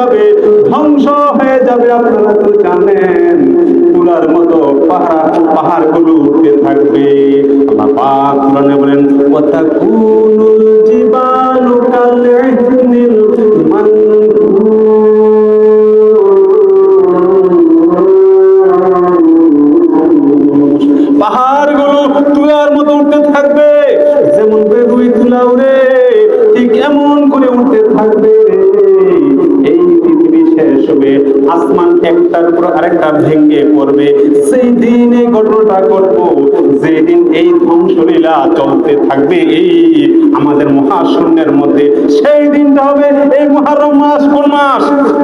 যাবে, ধ্বংস হয়ে যাবে আপনারা তো জানেন তুলার মতো পাহাড় পাহাড়গুলো উঠতে থাকবে। আল্লাহ বলেন কথা কুনুল জীবাণু কালে নীল হবে আসমান একটার উপর আরেকটা ভেঙে পড়বে। সেই দিন এই ঘটনাটা করব যেদিন এই ধ্বংসলীলা চলতে থাকবে, এই আমাদের মহাশূন্যের মধ্যে। সেই দিনটা হবে এই মহারম মাস, কোন মাস?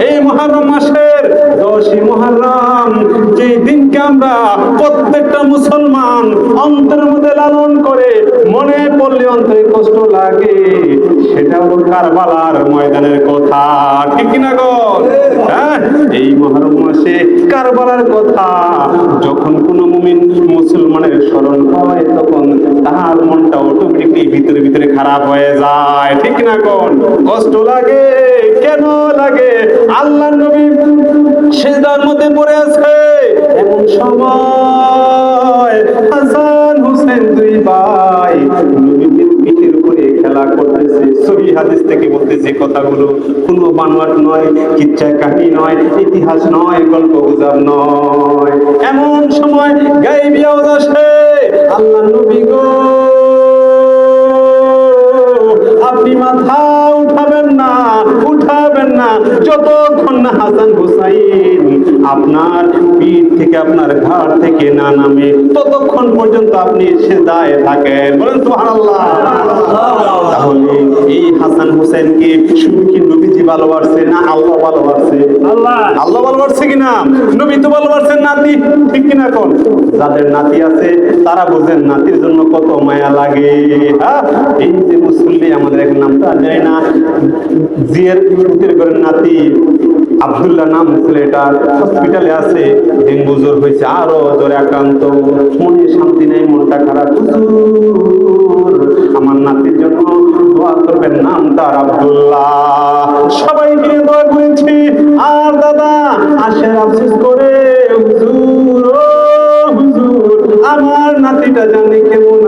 এই মহারম মাসের দশই মহারম। যে দিনকে আমরা প্রত্যেকটা মুসলমান অন্তরের মধ্যে লালন করে মনে পড়লে অন্তরে কষ্ট লাগে। কারবালার ময়দানের কথা। ঠিক কিনা গো? হ্যাঁ এই মহরম মাসে কারবালার কথা। যখন কোন মুমিন মুসলমানের স্মরণ হয়, তখন তাহার মনটা অটোমেটিকলি ভিতরে ভিতরে খারাপ হয়ে যায়। ঠিক না কোন কষ্ট লাগে? কেন লাগে? আল্লাহ নবী সেদার মধ্যে পড়ে আছে। এমন সময় সহি হাদিস থেকে কথাগুলো নয় কিচ্ছা কাহিনী নয়, ইতিহাস নয়, গল্প গুজব নয়। এমন সময় গাইবি আসে, আল্লাহ নবী গো, আপনি মাথা উঠাবেন না উঠাবেন না, যতক্ষণ না হাসান হুসাইন আপনার পিঠ থেকে আপনার ঘাড় থেকে না নামে ততক্ষণ পর্যন্ত আপনি সেদায় থাকেন। বলেন সুবহানাল্লাহ। তাহলে এই হাসান হুসাইনকে শুধু কি নবীজি ভালোবাসছে না আল্লাহ ভালোবাসছে? আল্লাহ। আল্লাহ ভালোবাসছে কিনা? নবী তো ভালোবাসছেন নাতি ঠিক কিনা কোন? যাদের নাতি আছে তারা বুঝেন নাতির জন্য কত মায়া লাগে। হ্যাঁ? এই যে মুসল্লি আমাদের এক নামটা জানি না। জিয়ের পুতির ঘরের নাতি আব্দুল্লাহ নাম ছেলেটা হসপিটালে আছে, ডেঙ্গু জ্বর হয়েছে, আরও জ্বরে আক্রান্ত। মনে শান্তি নেই, মনটা খারাপ। আমার নাতির জন্য দোয়া করবেন, নাম তার আব্দুল্লাহ। সবাই মিলে দোয়া করেছি। আর দাদা, আসেন আফসোস করে। হুজুর হুজুর, আমার নাতিটা জানি কেমন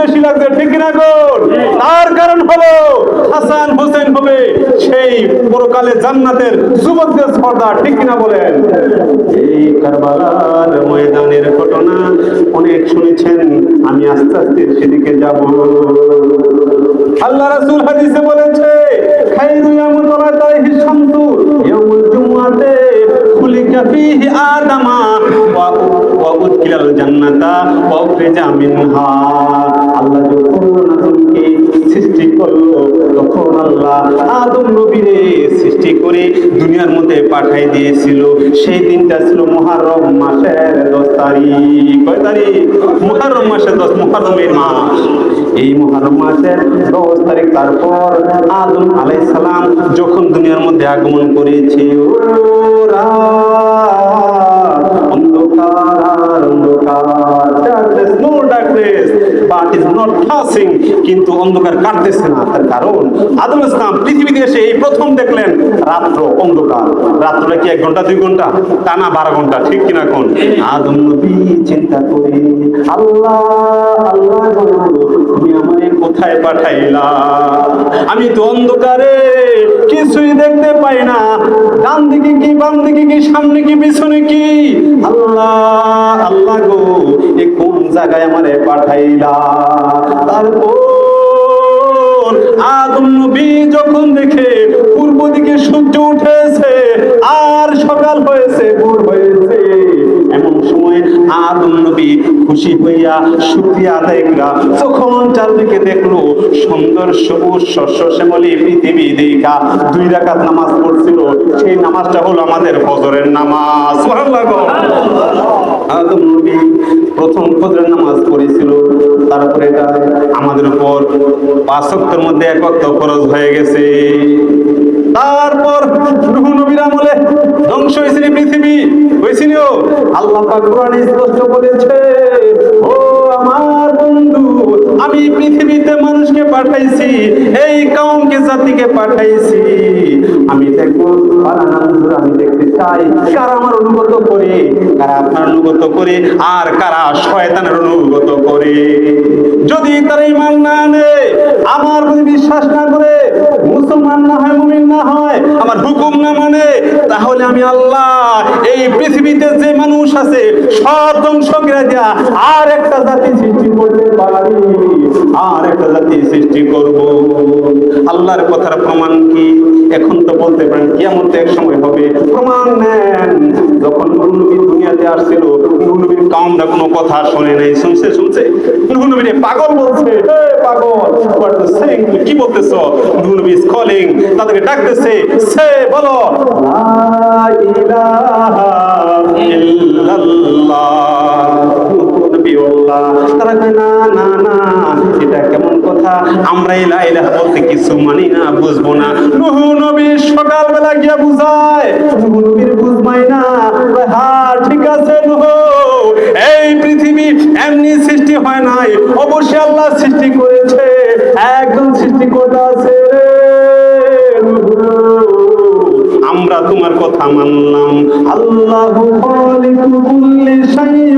বেশি লাগছে ঠিক কিনা কোন? তার কারণ হলো হাসান হোসেন হবে সেই পরকালে জান্নাতের যুবকদের স্পর্ধা ঠিক কিনা বলেন? এই কারবালার ময়দানের ঘটনা অনেক শুনেছেন আমি আস্তে আস্তে সেদিকে যাব। আল্লাহ রাসূল হাদিসে বলেছে খাইরু ইয়ামুল ওয়ালাদাইহি শামসু ইয়ামুল জুমআতে খুলিকা ফীহি আদামা ওয়া ওয়া উদখিলাল জান্নাতা ওয়া উখরিজা মিনহা। আল্লাহ যখন আদমকে সৃষ্টি তখন আল্লাহ আদম নবীরে সৃষ্টি করে দুনিয়ার মধ্যে পাঠাই দিয়েছিল। সেই দিনটা ছিল মুহাররম মাসের দশ তারিখ। কয় তারিখ? মুহাররম মাসের দশ মুহাররমের মাস এই মুহাররম মাসের দশ তারিখ তারপর আদম আলাইহিস সালাম যখন দুনিয়ার মধ্যে আগমন করেছে কিন্তু অন্ধকার কাটতেছে না তার কারণ। আদম ইসলাম পৃথিবীতে এসে এই প্রথম দেখলেন রাত্র অন্ধকার। রাত্রটা কি এক ঘণ্টা, দুই ঘণ্টা? টানা বারো ঘণ্টা, ঠিক কিনা কোন? আদম নবী চিন্তা করে, আল্লাহ আল্লাহ তুমি আমারে কোথায় পাঠাইলা? আমি তো অন্ধকারে কিছুই দেখতে পাই না। ডান দিকে কি, বাম দিকে কি, সামনে কি, পিছনে কি? আল্লাহ আল্লাহ গো, এ কোন জায়গায় আমারে পাঠাইলা? তারপর আদম নবী যখন দেখে পূর্ব দিকে সূর্য উঠেছে, আর সকাল হয়েছে সময় আদম নবী খুশি হইয়া শুক্রিয়া আদায় করা যখন চারদিকে দেখল সুন্দর সবুজ শস্য শ্যামলী পৃথিবী দেখা, দুই রাকাত নামাজ পড়ছিল, সেই নামাজটা হলো আমাদের ফজরের নামাজ। আদম নবী প্রথম ফজরের নামাজ পড়েছিল, তারপরে এটা আমাদের উপর পাঁচ ওয়াক্তের মধ্যে এক ওয়াক্ত ফরজ হয়ে গেছে। তারপর নবীর আমলে ধ্বংস হয়েছিল পৃথিবী। হয়েছিল আল্লাহ কোরআনে স্পষ্ট বলেছে, ও আমার বন্ধু পাঠাইছি, এই জাতিকে পাঠাইছি। আমি দেখব আমি দেখতে চাই, কারা আমার অনুগত করে, কারা আপনার অনুগত করে, আর কারা শয়তানের অনুগত করে। যদি তারা ইমান না আনে, আমার বিশ্বাস না করে, মুসলমান না হয়, মুমিন না হয় আমার হুকুম না মানে তাহলে আমি আল্লাহ এই পৃথিবীতে যে মানুষ আছে, সব ধ্বংস করে দেয়া আর একটা জাতি সৃষ্টি করতে পারি আর একটা জাতি সৃষ্টি করব। আল্লাহর কথার প্রমাণ কি? এখন তো বলতে পারেন কেমন এক সময় হবে। প্রমাণ নেন, যখন দুনিয়াতে আসছিল নবীর কামরা কোনো কথা শুনে নাই। শুনছে শুনছে? নবীরে পাগল বলছে। "এ পাগল কি বলতেছ? নবী calling তাদেরকে ডাকতেছে, সে, বলো। লা ইলাহা ইল্লাল্লাহ। নবিউল্লাহ তারা না না না। কথা। আমরা ইলা ইলাহা বলতে কিছু মানি না, বুঝব না। নূহ নবী সকালবেলা গিয়া বুঝায় নূহ নবীর বুঝমাই না। হ্যাঁ ঠিক আছে নূহ এই পৃথিবী এমনি সৃষ্টি হয় নাই। অবশ্যই আল্লাহ সৃষ্টি করেছে একজন সৃষ্টিকর্তা আছে আমরা তোমার কথা মানলাম। আল্লাহ খালিকু কুল্লি শাইইন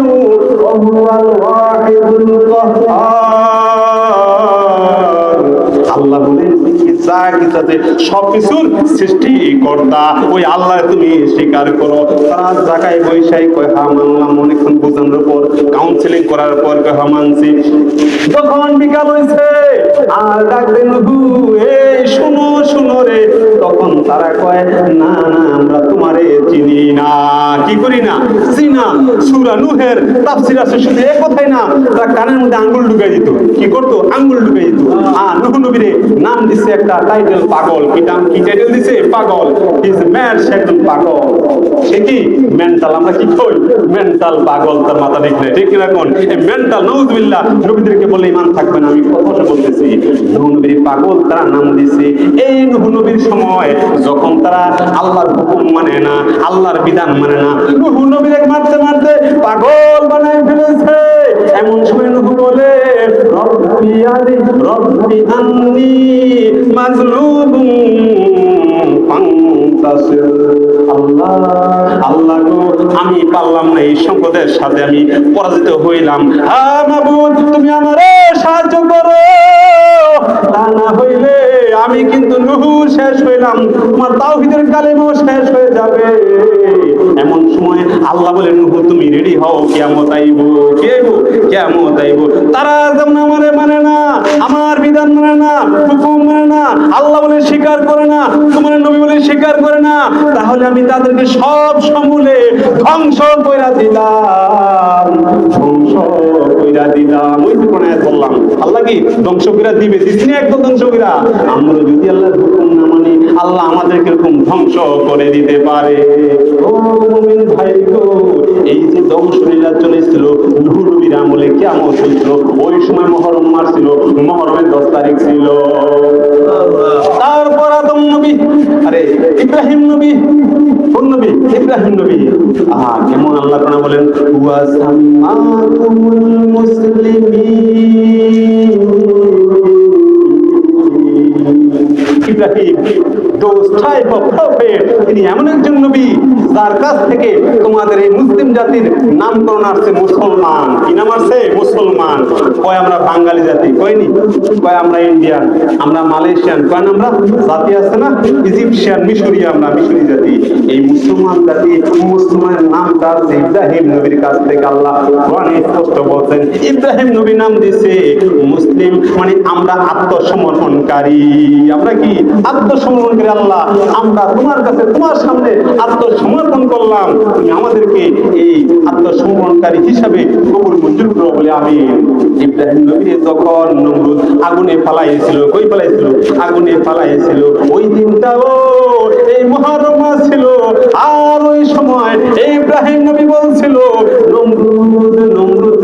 ওয়া হুয়াল ওয়াহিদুল কাহ্হার সবকিছুর সৃষ্টিকর্তা ওই আল্লাহ তুমি স্বীকার করো। তারা বৈশাই কয় মানলাম অনেকক্ষণ বোঝানোর পর কাউন্সিলিং করার পর মানছি। যখন বিকাল হয়েছে আর শুনো শুনো রে। তখন তারা কয়, না না, আমরা তোমারে চিনি না। কি করি না? চিনা সুরা নুহের তাফসির আছে, শুধু এক কথাই না, তারা কানের মধ্যে আঙ্গুল ঢুকাই দিত। কি করতো? আঙ্গুল ঢুকাই দিত। আর নুহ নবীরে নাম দিছে একটা টাইটেল পাগল। কি নাম? কি টাইটেল দিছে? পাগল। ইজ একজন পাগল। সে কি? মেন্টাল আমরা কি কই? মেন্টাল পাগল তার মাথা ঠিক মেন্টাল নউজুবিল্লাহ, নবীদেরকে বলে ইমান থাকবে না। আমি কথা বলতেছি নবীর পাগল তারা নাম দিছে। এই নবীর সময় যখন তারা আল্লাহর হুকুম মানে না, আল্লাহর বিধান মানে না নবীর মারতে মারতে পাগল বানায় ফেলেছে। এমন সময় নূহ বলে রব্বি আলি, রব্বি আন্নি মাজলুবুন ফান্তাসির। আল্লাহ আল্লাহ গো, আমি পারলাম না এই সম্পদের সাথে আমি পরাজিত হইলাম। হ্যাঁ মাবুদ, তুমি আমারে সাহায্য করো। তা না হইলে আমি কিন্তু নুহু শেষ হইলাম, তোমার তাওহীদের কালেমাও শেষ হয়ে যাবে। এমন সময় আল্লাহ বলে, নুহু, তুমি রেডি হও? কিয়ামত আইব, কি আইব আইব। তারা যেমন আমারে মানে না, আমার বিধান মানে না, হুকুম মানে না, আল্লাহ বলে স্বীকার করে না, তোমার নবী বলে স্বীকার করে না, তাহলে আমি তাদেরকে সব সমূলে ধ্বংস কইরা দিলাম, ধ্বংস কইরা দিলাম ওই যে কোন আয়াত বললাম আল্লাহ কি ধ্বংস কইরা দিবে? দিদিনি একদম ধ্বংস কইরা আমরা যদি আল্লাহর হুকুম না মানি, আল্লাহ আমাদেরকে এরকম ধ্বংস করে দিতে পারে। ভাই গো, এই যে ধ্বংস লীলা চলেছিল নূহ নবীর আমলে কেমন চলছিল ওই সময় মহরম মাস ছিল মহরমের দশ তারিখ ছিল। তারপর আদম নবী, আরে ইব্রাহিম নবী, কোন নবী? ইব্রাহিম নবী। আহা, কেমন আল্লাহ তাআলা বলেন, ওয়া মুসলিমিন। ইব্রাহিম তিনি এমন একজন নবী, যার কাছ থেকে তোমাদের এই মুসলিম জাতির নামকরণ আসছে মুসলমান। কি নাম আসছে? মুসলমান। কয় আমরা বাঙালি জাতি? কয়নি? কয় আমরা ইন্ডিয়ান? আমরা মালয়েশিয়ান? কয় আমরা জাতি আছে না? ইজিপশিয়ান মিশরি আমরা মিশরি জাতি। এই মুসলমান জাতি, মুসলমানের ইব্রাহিম নবীর কাছ থেকে। আল্লাহ স্পষ্ট বলছেন, ইব্রাহিম নবী নাম দিছে মুসলিম। মানে আমরা আত্মসমর্পণকারী। আমরা কি আত্মসমর্পণকারী? আল্লাহ, আমরা তোমার কাছে, তোমার সামনে আত্মসমর্পণ করলাম। তুমি আমাদেরকে এই আত্মসমর্পণকারী হিসাবে কবুল মঞ্জুর করো বলে আমি ইব্রাহিম নবী যখন নমরুদ আগুনে ফালাইছিল, কই ফালাইছিল? আগুনে ফালাইছিল। ওই দিনটাও এই মহরম ছিল। আর ওই সময় ইব্রাহিম নবী বলছিল নমরুদ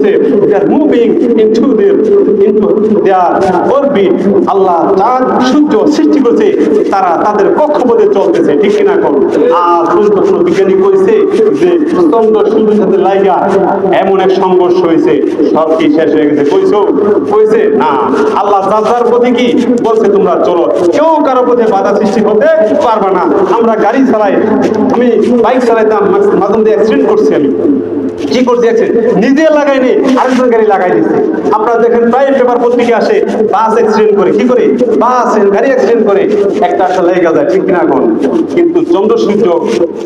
করছে moving into their into their orbit আল্লাহ চাঁদ সূর্য সৃষ্টি করেছে, তারা তাদের কক্ষপথে চলতেছে, ঠিক কিনা কোন? আর পর্যন্ত কোনো বিজ্ঞানী কইছে যে চন্দ্র সূর্যের সাথে লাইগা এমন এক সংঘর্ষ হয়েছে, সব কি শেষ হয়ে গেছে? কইছো? কইছে? না। আল্লাহ যার প্রতি কি? বলছে, তোমরা চলো। কেউ কারও পথে বাধা সৃষ্টি করতে পারবে না। আমরা গাড়ি চালাই, আমি বাইক চালাইতাম, মাঝে মধ্যে অ্যাক্সিডেন্ট করছি আমি। কি করছি অ্যাক্সিডেন্ট নিজে লাগাইনি আরেকজন গাড়ি লাগাই দিচ্ছে আপনারা দেখেন প্রায় পেপার পত্রিকা আসে, বাস অ্যাক্সিডেন্ট করে। কি করে? বাস গাড়ি অ্যাক্সিডেন্ট করে। একটা একটা লেগে যায় ঠিক কিনা এখন কিন্তু চন্দ্র সূর্য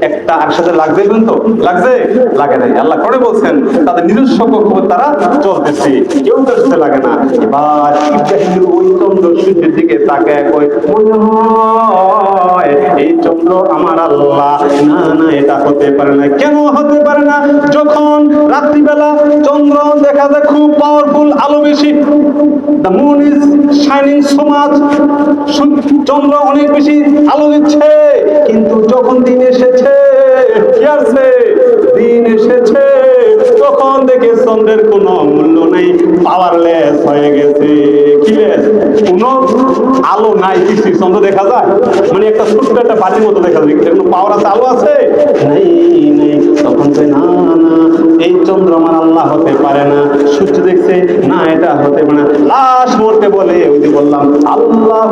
একটা একসাথে লাগবে কিন্তু লাগছে? লাগে নাই। আল্লাহ করে বলছেন, তাদের নিজস্ব কক্ষপথ তারা চলতেছে। কেউ কার সাথে লাগে না। এবার ইব্রাহিমের ওই চন্দ্র সূর্যের দিকে মনে হয় এই চন্দ্র আমার আল্লাহ। না না, এটা হতে পারে না। কেন হতে পারে না? যখন রাত্রিবেলা চন্দ্র দেখা যায় খুব পাওয়ারফুল আলো বেশি। The moon is shining so much চন্দ্র অনেক বেশি আলো দিচ্ছে। কিন্তু যখন দিন এসেছে দিন এসেছে। তখন দেখে চন্দ্রের কোনো মূল্য নেই। পাওয়ারলেস হয়ে গেছে। কোনো আলো নাই। চন্দ্র দেখা যায়? মানে একটা ছোট্ট একটা বাতির মতো দেখা যায়। কোনো পাওয়ার আছে? আলো আছে? নেই নেই। তখন না এই চন্দ্র আমার আল্লাহ হতে পারে না। সূর্য দেখছে, না, এটা হতে পারে না। লাশ মরতে বলে, ওই যে বললাম, আল্লাহ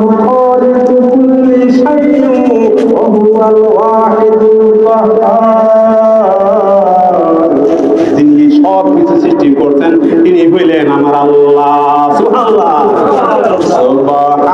যিনি সব কিছু সৃষ্টি করছেন, তিনি হইলেন আমার আল্লাহ। সুবহানাল্লাহ। সুবহানাল্লাহ।